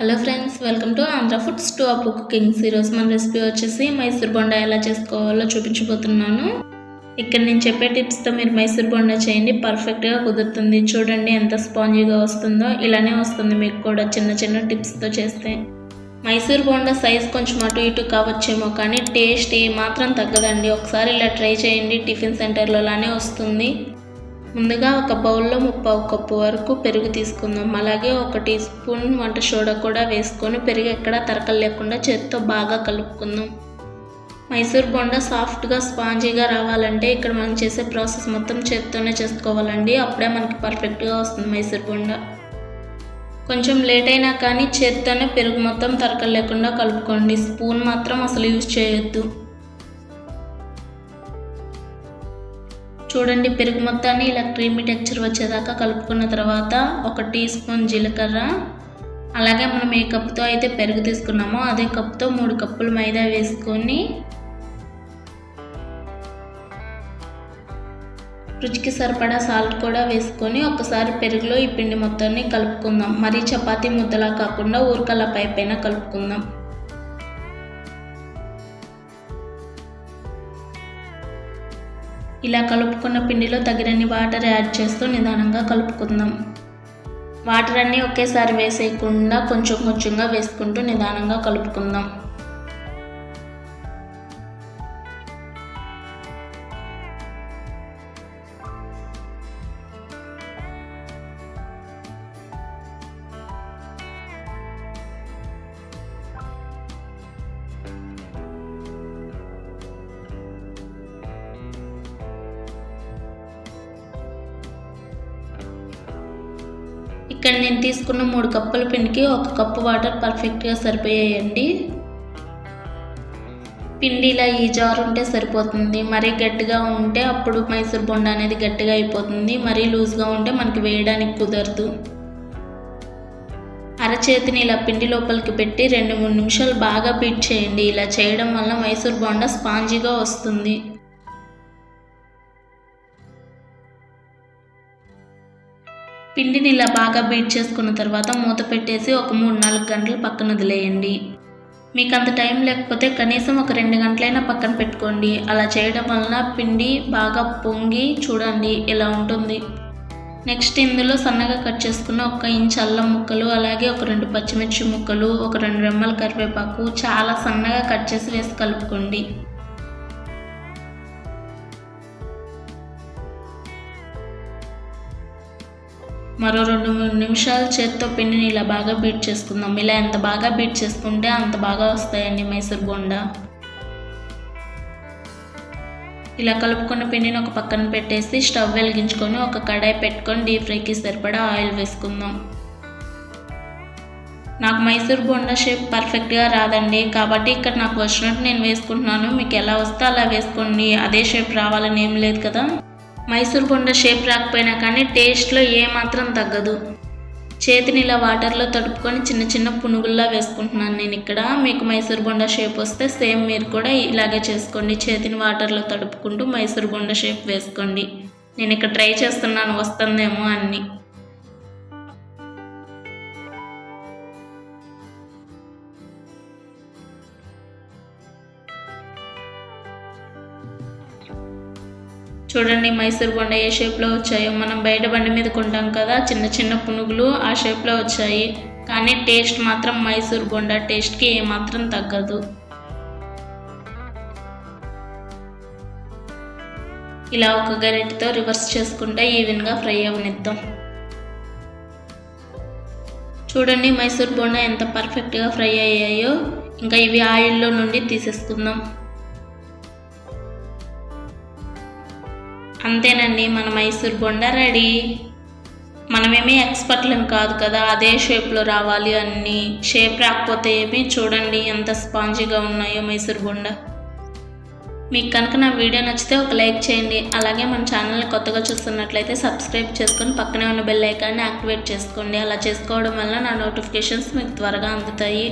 Hello friends welcome to Andhra foods to Appu cookings ఈరోజు మన recipe వచ్చేసి మైసూర్ బొండా ఎలా చేసుకోవాలో చూపించబోతున్నాను. ఇక్కడ నేను చెప్పే టిప్స్తో మీరు మైసూర్ బొండా చేయండి పర్ఫెక్ట్గా కుదురుతుంది. చూడండి ఎంత స్పాంజీగా వస్తుందో ఇలానే వస్తుంది మీకు కూడా చిన్న చిన్న టిప్స్తో చేస్తే. మైసూర్ బోండా సైజ్ కొంచెం అటు ఇటు కావచ్చేమో కానీ టేస్ట్ ఏ మాత్రం తగ్గదండి. ఒకసారి ఇలా ట్రై చేయండి టిఫిన్ సెంటర్లోలానే వస్తుంది. ముందుగా ఒక బౌల్లో ముప్పావు కప్పు వరకు పెరుగు తీసుకుందాం. అలాగే ఒక టీ స్పూన్ వంట సోడా కూడా వేసుకొని పెరుగు ఎక్కడ తరకలు లేకుండా చేతితో బాగా కలుపుకుందాం. మైసూర్ బొండ సాఫ్ట్గా స్పాంజీగా రావాలంటే ఇక్కడ మనం చేసే ప్రాసెస్ మొత్తం చేతితోనే చేసుకోవాలండి. అప్పుడే మనకి పర్ఫెక్ట్గా వస్తుంది మైసూర్ బొండ. కొంచెం లేట్ అయినా కానీ చేతితోనే పెరుగు మొత్తం తరకలు లేకుండా కలుపుకోండి. స్పూన్ మాత్రం అసలు యూజ్ చేయొద్దు. చూడండి పెరుగు మొత్తాన్ని ఇలా క్రీమీ టెక్చర్ వచ్చేదాకా కలుపుకున్న తర్వాత ఒక టీ స్పూన్ జీలకర్ర. అలాగే మనం ఏ కప్పుతో అయితే పెరుగు తీసుకున్నామో అదే కప్పుతో మూడు కప్పులు మైదా వేసుకొని రుచికి సరిపడా సాల్ట్ కూడా వేసుకొని ఒకసారి పెరుగులో ఈ పిండి మొత్తాన్ని కలుపుకుందాం. మరీ చపాతీ ముద్దలా కాకుండా ఊరకల పై పైన కలుపుకుందాం. ఇలా కలుపుకున్న పిండిలో తగినన్ని వాటర్ యాడ్ చేస్తూ నిదానంగా కలుపుకుందాం. వాటర్ అన్నీ ఒకేసారి వేసేయకుండా కొంచెం కొంచెంగా వేసుకుంటూ నిదానంగా కలుపుకుందాం. ఇక్కడ నేను తీసుకున్న మూడు కప్పుల పిండికి ఒక కప్పు వాటర్ పర్ఫెక్ట్గా సరిపోయాయండి. పిండి ఇలా ఈ జారు ఉంటే సరిపోతుంది మరీ గట్టిగా ఉంటే అప్పుడు మైసూర్ బొండ అనేది గట్టిగా అయిపోతుంది మరీ లూజ్గా ఉంటే మనకి వేయడానికి కుదరదు. అరచేతిని ఇలా పిండి లోపలికి పెట్టి రెండు మూడు నిమిషాలు బాగా బీట్ చేయండి. ఇలా చేయడం వల్ల మైసూర్ బొండ స్పాంజీగా వస్తుంది. పిండిని ఇలా బాగా బీట్ చేసుకున్న తర్వాత మూత పెట్టేసి ఒక మూడు నాలుగు గంటలు పక్కన వదిలేయండి. మీకు అంత టైం లేకపోతే కనీసం ఒక రెండు గంటలైనా పక్కన పెట్టుకోండి. అలా చేయడం వలన పిండి బాగా పొంగి చూడండి ఇలా ఉంటుంది. నెక్స్ట్ ఇందులో సన్నగా కట్ చేసుకున్న ఒక ఇంచ్ అల్లం ముక్కలు అలాగే ఒక రెండు పచ్చిమిర్చి ముక్కలు ఒక రెండు రెమ్మల కరివేపాకు చాలా సన్నగా కట్ చేసి వేసి కలుపుకోండి. మరో రెండు మూడు నిమిషాలు చేత్తో పిండిని ఇలా బాగా బీట్ చేసుకుందాం. ఇలా ఎంత బాగా బీట్ చేసుకుంటే అంత బాగా వస్తాయండి మైసూర్ బోండా. ఇలా కలుపుకున్న పిండిని ఒక పక్కన పెట్టేసి స్టవ్ వెలిగించుకొని ఒక కడాయి పెట్టుకొని డీప్ ఫ్రైకి సరిపడా ఆయిల్ వేసుకుందాం. నాకు మైసూర్ బోండా షేప్ పర్ఫెక్ట్గా రాదండి. కాబట్టి ఇక్కడ నాకు వచ్చినట్టు నేను వేసుకుంటున్నాను. మీకు ఎలా వస్తే అలా వేసుకోండి. అదే షేప్ రావాలని ఏం లేదు కదా. మైసూర్ బొండ షేప్ రాకపోయినా కానీ టేస్ట్లో ఏమాత్రం తగ్గదు. చేతిని ఇలా వాటర్లో తడుపుకొని చిన్న చిన్న పునుగుల్లా వేసుకుంటున్నాను నేను ఇక్కడ. మీకు మైసూర్ బొండ షేప్ వస్తే సేమ్ మీరు కూడా ఇలాగే చేసుకోండి. చేతిని వాటర్లో తడుపుకుంటూ మైసూర్ బొండ షేప్ వేసుకోండి. నేను ఇక్కడ ట్రై చేస్తున్నాను వస్తుందేమో అన్నీ. చూడండి మైసూర్ బొండ ఏ షేప్లో వచ్చాయో. మనం బయట బండి మీద కొంటాం కదా చిన్న చిన్న పునుగులు ఆ షేప్లో వచ్చాయి. కానీ టేస్ట్ మాత్రం మైసూర్ బొండ టేస్ట్కి ఏమాత్రం తగ్గదు. ఇలా ఒక గరిటతో రివర్స్ చేసుకుంటే ఈవెన్గా ఫ్రై అవనిద్దాం. చూడండి మైసూర్ బొండ ఎంత పర్ఫెక్ట్గా ఫ్రై అయ్యాయో. ఇంకా ఇవి ఆయిల్లో నుండి తీసేసుకుందాం. అంతేనండి మన మైసూర్ బొండ రెడీ. మనమేమీ ఎక్స్పర్ట్లం కాదు కదా అదే షేప్లో రావాలి అన్ని. షేప్ రాకపోతే ఏమి చూడండి ఎంత స్పాంజీగా ఉన్నాయో మైసూర్ బొండ. మీకు కనుక నా వీడియో నచ్చితే ఒక లైక్ చేయండి. అలాగే మన ఛానల్ని కొత్తగా చూస్తున్నట్లయితే సబ్స్క్రైబ్ చేసుకొని పక్కనే ఉన్న బెల్ ఐకాన్ని యాక్టివేట్ చేసుకోండి. అలా చేసుకోవడం వల్ల నా నోటిఫికేషన్స్ మీకు త్వరగా అందుతాయి.